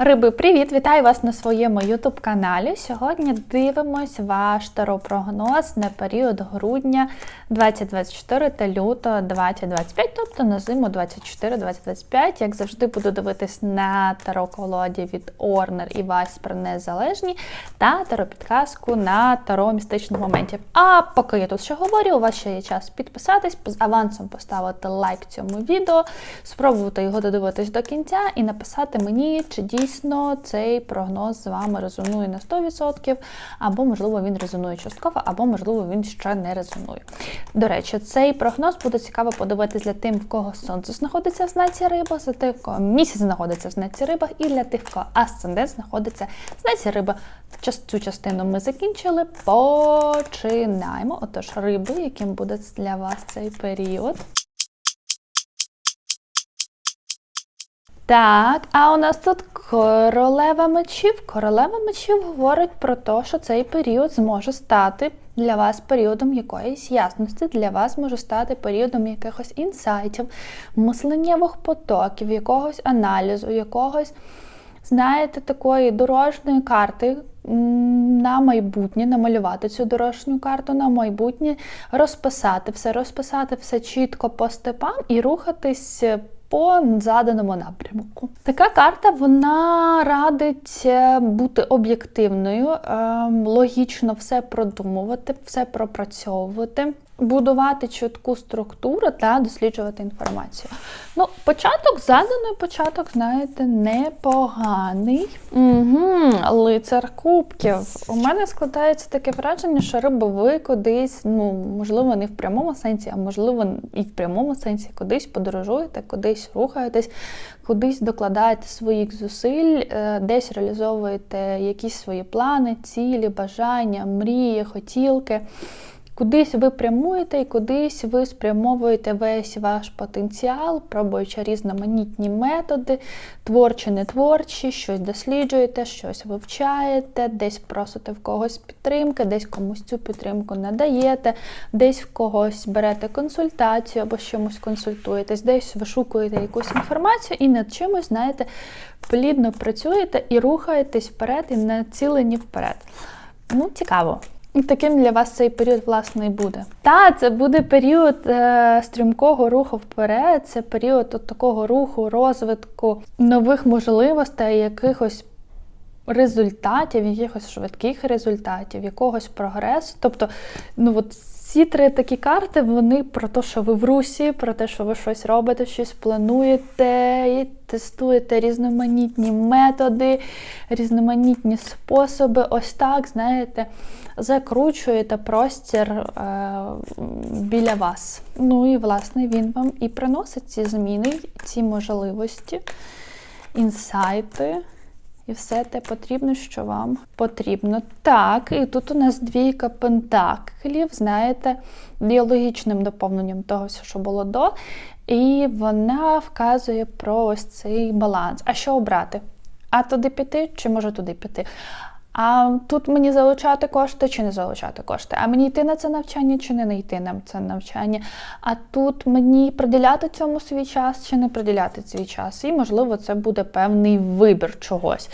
Риби, привіт! Вітаю вас на своєму youtube каналі. Сьогодні дивимось ваш таропрогноз на період грудня 2024 та лютого 2025, тобто на зиму 24-2025. Як завжди, буду дивитись на таро-колоді від Орнер і Васпер Незалежні та таро-підказку на таро містичних моментів. А поки я тут ще говорю, у вас ще є час підписатись, з авансом поставити лайк цьому відео, спробувати його додивитись до кінця і написати мені, чи дійсно цей прогноз з вами резонує на 100%, або, можливо, він резонує частково, або, можливо, він ще не резонує. До речі, цей прогноз буде цікаво подивитись для тим, в кого сонце знаходиться в знаці риба, за тих, в кого місяць знаходиться в знаці риба, і для тих, в кого асцендент знаходиться в знаці риба. Цю частину ми закінчили. Починаємо. Отож, риби, яким буде для вас цей період. Так, а у нас тут королева мечів. Королева мечів говорить про те, що цей період зможе стати для вас періодом якоїсь ясності, для вас може стати періодом якихось інсайтів, мисленнєвих потоків, якогось аналізу, якогось, знаєте, такої дорожньої карти. На майбутнє намалювати цю дорожню карту на майбутнє, розписати все, розписати все чітко по степам і рухатись по заданому напрямку. Така карта вона радить е, бути об'єктивною, ем, логічно все продумувати, все пропрацьовувати, будувати чітку структуру та досліджувати інформацію. Ну, початок заданий, початок, знаєте, непоганий. Угу, лицар кубків. У мене складається таке враження, що риби ви кудись, ну, можливо, не в прямому сенсі, а можливо, і в прямому сенсі кудись подорожуєте, кудись рухаєтесь, кудись докладаєте своїх зусиль, е, десь реалізовуєте якісь свої плани, цілі, бажання, мрії, хотілки. Кудись ви прямуєте і кудись ви спрямовуєте весь ваш потенціал, пробуючи різноманітні методи, творчі, не творчі, щось досліджуєте, щось вивчаєте, десь просите в когось підтримки, десь комусь цю підтримку надаєте, десь в когось берете консультацію або чимось консультуєтесь, десь вишукуєте якусь інформацію і над чимось, знаєте, плідно працюєте і рухаєтесь вперед, і націлені вперед. Ну, цікаво. Таким для вас цей період, власне, і буде. Та, це буде період е, стрімкого руху вперед, це період от такого руху, розвитку нових можливостей, якихось результатів, якихось швидких результатів, якогось прогресу. Тобто, ну от ці три такі карти, вони про те, що ви в русі, про те, що ви щось робите, щось плануєте і тестуєте різноманітні методи, різноманітні способи. Ось так, знаєте, закручуєте простір е, біля вас. Ну і, власне, він вам і приносить ці зміни, ці можливості, інсайти. І все те потрібно, що вам потрібно. Так, і тут у нас двійка пентаклів, знаєте, біологічним доповненням того, що було до. І вона вказує про ось цей баланс. А що обрати? А туди піти, чи може туди піти? А тут мені залучати кошти чи не залучати кошти? А мені йти на це навчання чи не йти на це навчання? А тут мені приділяти цьому свій час чи не приділяти свій час? І, можливо, це буде певний вибір чогось.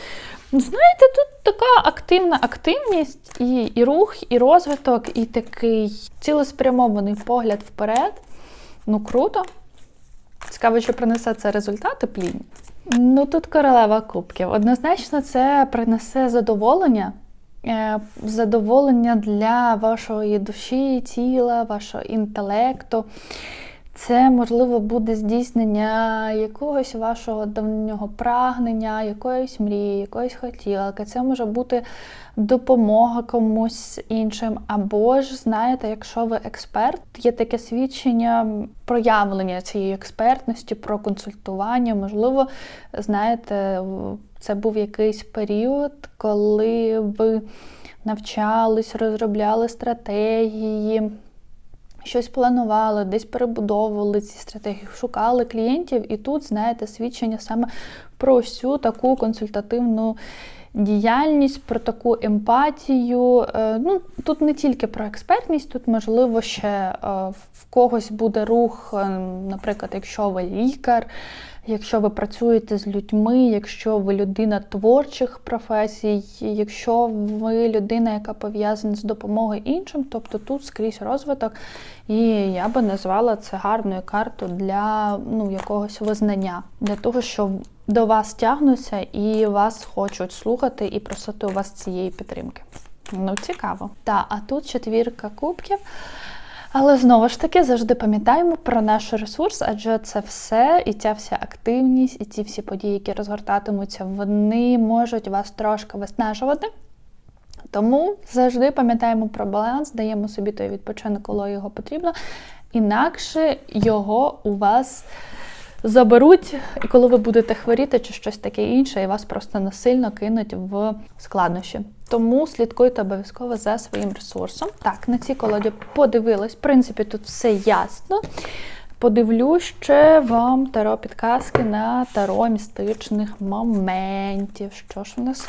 Знаєте, тут така активна активність, і, і рух, і розвиток, і такий цілеспрямований погляд вперед. Ну, круто. Цікаво, чи принесе це результати плідні. Ну тут королева кубків. Однозначно, це принесе задоволення. Е, Задоволення для вашої душі, тіла, вашого інтелекту. Це, можливо, буде здійснення якогось вашого давнього прагнення, якоїсь мрії, якоїсь хотілки. Це може бути допомога комусь іншим. Або ж, знаєте, якщо ви експерт, є таке свідчення проявлення цієї експертності, про консультування. Можливо, знаєте, це був якийсь період, коли ви навчались, розробляли стратегії щось планували, десь перебудовували ці стратегії, шукали клієнтів, і тут, знаєте, свідчення саме про всю таку консультативну діяльність, про таку емпатію. Е, Ну, Тут не тільки про експертність, тут, можливо, ще е, в когось буде рух, е, наприклад, якщо ви лікар. Якщо ви працюєте з людьми, якщо ви людина творчих професій, якщо ви людина, яка пов'язана з допомогою іншим, тобто тут скрізь розвиток, і я би назвала це гарною картою для ну, якогось визнання, для того, що до вас тягнуться і вас хочуть слухати і просити у вас цієї підтримки. Ну, цікаво. Так, а тут четвірка кубків. Але знову ж таки завжди пам'ятаємо про наш ресурс, адже це все і ця вся активність, і ці всі події, які розгортатимуться, вони можуть вас трошки виснажувати. Тому завжди пам'ятаємо про баланс, даємо собі той відпочинок, коли його потрібно. Інакше його у вас заберуть, і коли ви будете хворіти чи щось таке інше, і вас просто насильно кинуть в складнощі. Тому слідкуйте обов'язково за своїм ресурсом. Так, на цій колоді подивилась. В принципі, тут все ясно. Подивлю ще вам таро підказки на таро містичних моментів. Що ж у нас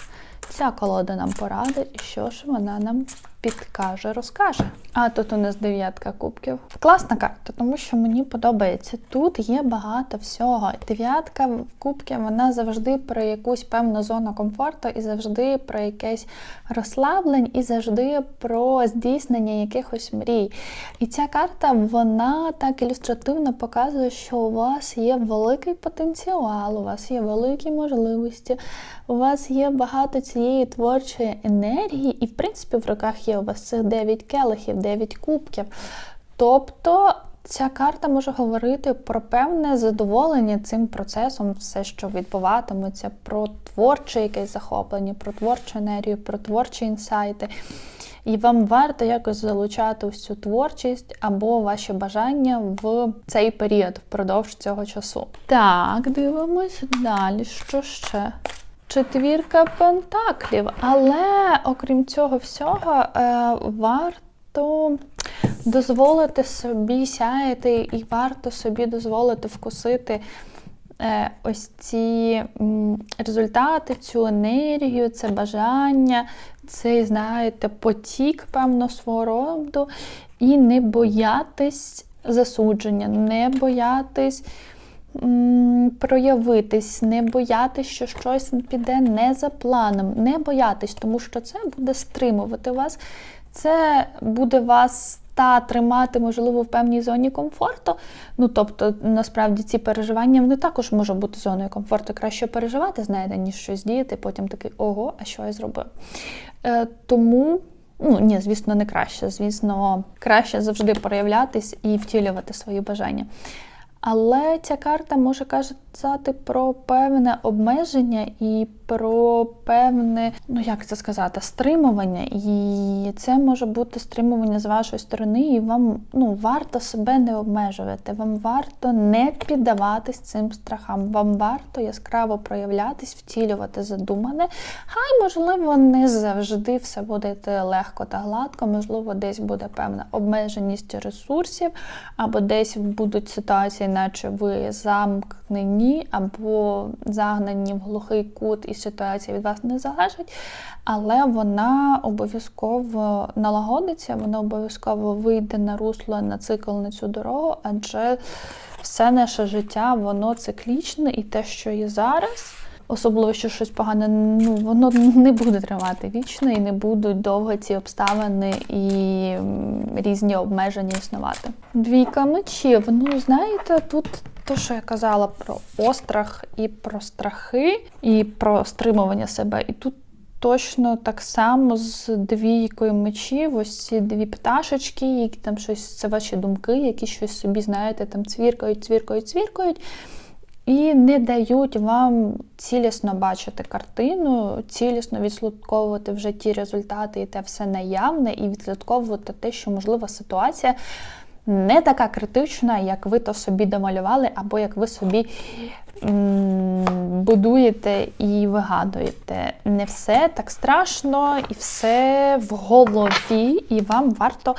ця колода нам порадить, і що ж вона нам підкаже, розкаже. А тут у нас дев'ятка кубків. Класна карта, тому що мені подобається. Тут є багато всього. Дев'ятка кубків вона завжди про якусь певну зону комфорту, і завжди про якесь розслаблень, і завжди про здійснення якихось мрій. І ця карта вона так ілюстративно показує, що у вас є великий потенціал, у вас є великі можливості, у вас є багато цієї творчої енергії, і, в принципі, в руках є у вас цих 9 келихів, 9 кубків. Тобто ця карта може говорити про певне задоволення цим процесом, все, що відбуватиметься, про творче якесь захоплення, про творчу енергію, про творчі інсайти. І вам варто якось залучати цю творчість або ваші бажання в цей період впродовж цього часу. Так, дивимось далі. Що ще? Четвірка пентаклів. Але окрім цього всього, е, варто дозволити собі сяяти, і варто собі дозволити вкусити е, ось ці результати, цю енергію, це бажання, цей, знаєте, потік, певно, свого роду, і не боятись засудження, не боятись проявитись, не боятись, що щось піде не за планом, не боятись, тому що це буде стримувати вас, це буде вас та тримати, можливо, в певній зоні комфорту. Ну, тобто, насправді ці переживання вони також можуть бути зоною комфорту. Краще переживати, знаєте, ніж щось діяти, потім такий ого, а що я зробив. Е, тому. Ну, ні, звісно, не краще. Звісно, краще завжди проявлятись і втілювати свої бажання. Але ця карта може казати про певне обмеження і про певне, ну як це сказати, стримування. І це може бути стримування з вашої сторони, і вам ну, варто себе не обмежувати, вам варто не піддаватись цим страхам, вам варто яскраво проявлятись, втілювати задумане. Хай, можливо, не завжди все буде легко та гладко, можливо, десь буде певна обмеженість ресурсів, або десь будуть ситуації наче ви замкнені або загнані в глухий кут, і ситуація від вас не залежить, але вона обов'язково налагодиться, вона обов'язково вийде на русло, на цикл на цю дорогу, адже все наше життя, воно циклічне, і те, що є зараз. Особливо, що щось погане, ну воно не буде тривати вічно і не будуть довго ці обставини і різні обмеження існувати. Двійка мечів. Ну, знаєте, тут то, що я казала про острах і про страхи, і про стримування себе. І тут точно так само з двійкою мечів, ось ці дві пташечки, які там щось, це ваші думки, які щось собі, знаєте, там цвіркають, цвіркають, цвіркають і не дають вам цілісно бачити картину, цілісно відслідковувати вже ті результати і те все наявне, і відслідковувати те, що можливо ситуація не така критична, як ви то собі домалювали, або як ви собі будуєте і вигадуєте. Не все так страшно, і все в голові, і вам варто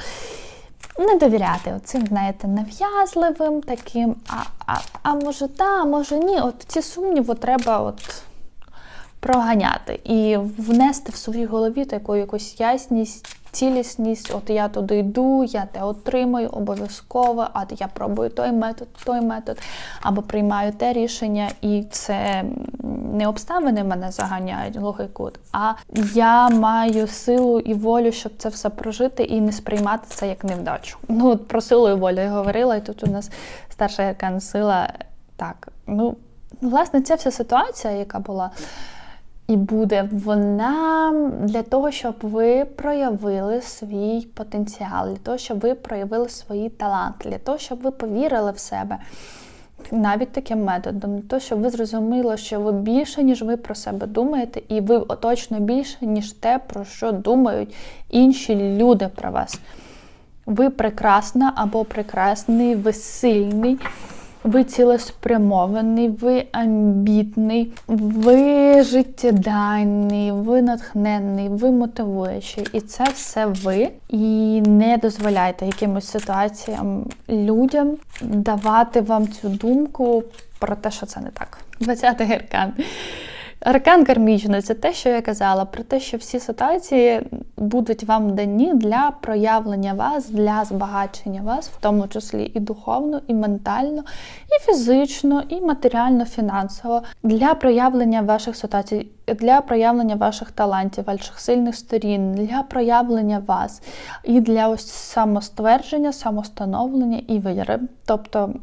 не довіряти оцим, знаєте, нав'язливим таким, а а, а може та, а може ні. От ці сумніви треба от проганяти і внести в своїй голові таку якусь ясність, цілісність. От я туди йду, я те отримаю обов'язково, а я пробую той метод, той метод, або приймаю те рішення, і це не обставини мене заганяють логіку, а я маю силу і волю, щоб це все прожити і не сприймати це як невдачу. Ну, от про силу і волю я говорила, і тут у нас старша аркан сила. Так, ну власне, ця вся ситуація, яка була і буде, вона для того, щоб ви проявили свій потенціал, для того, щоб ви проявили свої таланти, для того, щоб ви повірили в себе. Навіть таким методом, для того, щоб ви зрозуміли, що ви більше, ніж ви про себе думаєте, і ви точно більше, ніж те, про що думають інші люди про вас. Ви прекрасна або прекрасний, ви сильний, ви цілеспрямований, ви амбітний, ви життєдайний, ви натхненний, ви мотивуючий. І це все ви. І не дозволяйте якимось ситуаціям, людям давати вам цю думку про те, що це не так. 20-й аркан. Аркан кармічний це те, що я казала, про те, що всі ситуації будуть вам дані для проявлення вас, для збагачення вас, в тому числі і духовно, і ментально, і фізично, і матеріально, фінансово, для проявлення ваших ситуацій, для проявлення ваших талантів, ваших сильних сторін, для проявлення вас, і для ось самоствердження, самостановлення і віри. Тобто.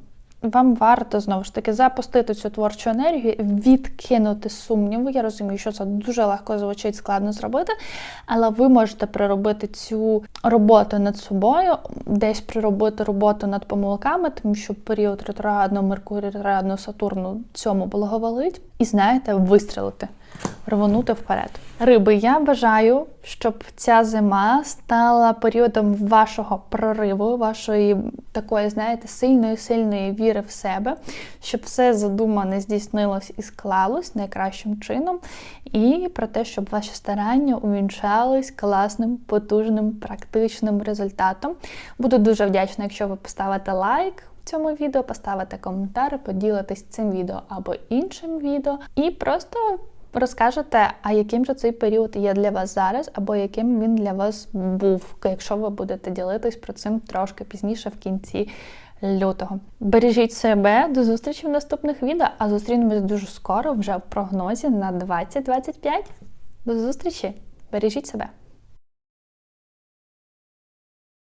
Вам варто знову ж таки запустити цю творчу енергію, відкинути сумніви. Я розумію, що це дуже легко звучить, складно зробити, але ви можете приробити цю роботу над собою, десь приробити роботу над помилками, тому що період ретроградного Меркурія, ретроградного Сатурну цьому благоволить, і знаєте, вистрілити. Рвонути вперед. Риби, я бажаю, щоб ця зима стала періодом вашого прориву, вашої такої, знаєте, сильної, сильної віри в себе, щоб все задумане здійснилось і склалось найкращим чином, і про те, щоб ваші старання увінчались класним, потужним, практичним результатом. Буду дуже вдячна, якщо ви поставите лайк. Цьому відео поставите коментар, поділитесь цим відео або іншим відео, і просто розкажете, а яким же цей період є для вас зараз, або яким він для вас був, якщо ви будете ділитись про цим трошки пізніше в кінці лютого. Бережіть себе, до зустрічі в наступних відео, а зустрінемось дуже скоро вже в прогнозі на 2025. До зустрічі! Бережіть себе!